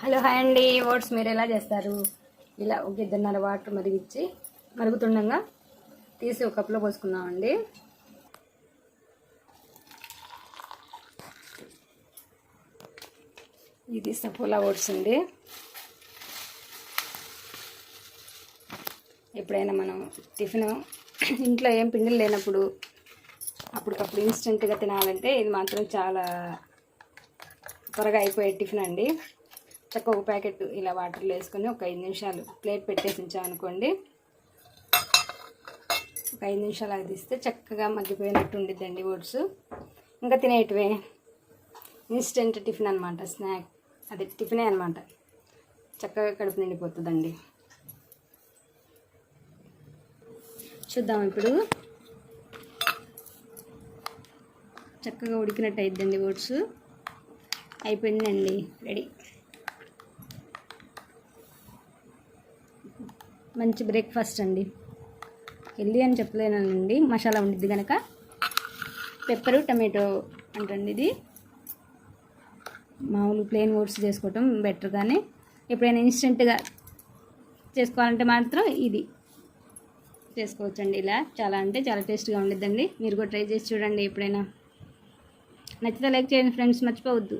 Hello hi అండి oats మీరు ఎలా చేస్తారు? ఇలా ఒక ఇద్దరున్నర వాటర్ మరిగించి మరుగుతుండగా తీసి ఒక కప్లో పోసుకున్నామండి ఇది సఫోలా ఓట్స్ అండి. ఎప్పుడైనా మనం టిఫిన్ ఇంట్లో ఏం పిండిలు లేనప్పుడు అప్పటికప్పుడు ఇన్స్టెంట్గా తినాలంటే ఇది మాత్రం చాలా త్వరగా అయిపోయే టిఫిన్ అండి. చక్కగా ఒక ప్యాకెట్ ఇలా వాటర్లో వేసుకొని ఒక ఐదు నిమిషాలు ప్లేట్ పెట్టేసి ఉంచామనుకోండి. ఒక ఐదు నిమిషాలు అది తీస్తే చక్కగా మగ్గిపోయినట్టు ఉండిద్దండి ఓట్స్. ఇంకా తినేటివే. ఇన్స్టెంట్ టిఫిన్ అనమాట స్నాక్ అదే టిఫినే అనమాట చక్కగా కడుపు నిండిపోతుందండి. చూద్దాం ఇప్పుడు. చక్కగా ఉడికినట్టు అయిద్దండి ఓట్స్. అయిపోయిందండి రెడీ. మంచి బ్రేక్ఫాస్ట్ అండి. హెల్దీ అని చెప్పలేనండి. మసాలా ఉండిద్ది కనుక పెప్పరు టమాటో అంటండి ఇది. మామూలు ప్లెయిన్ ఓట్స్ చేసుకోవటం బెటర్ కానీ ఎప్పుడైనా ఇన్స్టెంట్గా చేసుకోవాలంటే మాత్రం ఇది. చేసుకోవచ్చండి ఇలా. చాలా అంటే చాలా టేస్ట్గా ఉండిద్దండి. మీరు కూడా ట్రై చేసి చూడండి ఎప్పుడైనా. నచ్చితే లైక్ చేయండి ఫ్రెండ్స్ మర్చిపోవద్దు.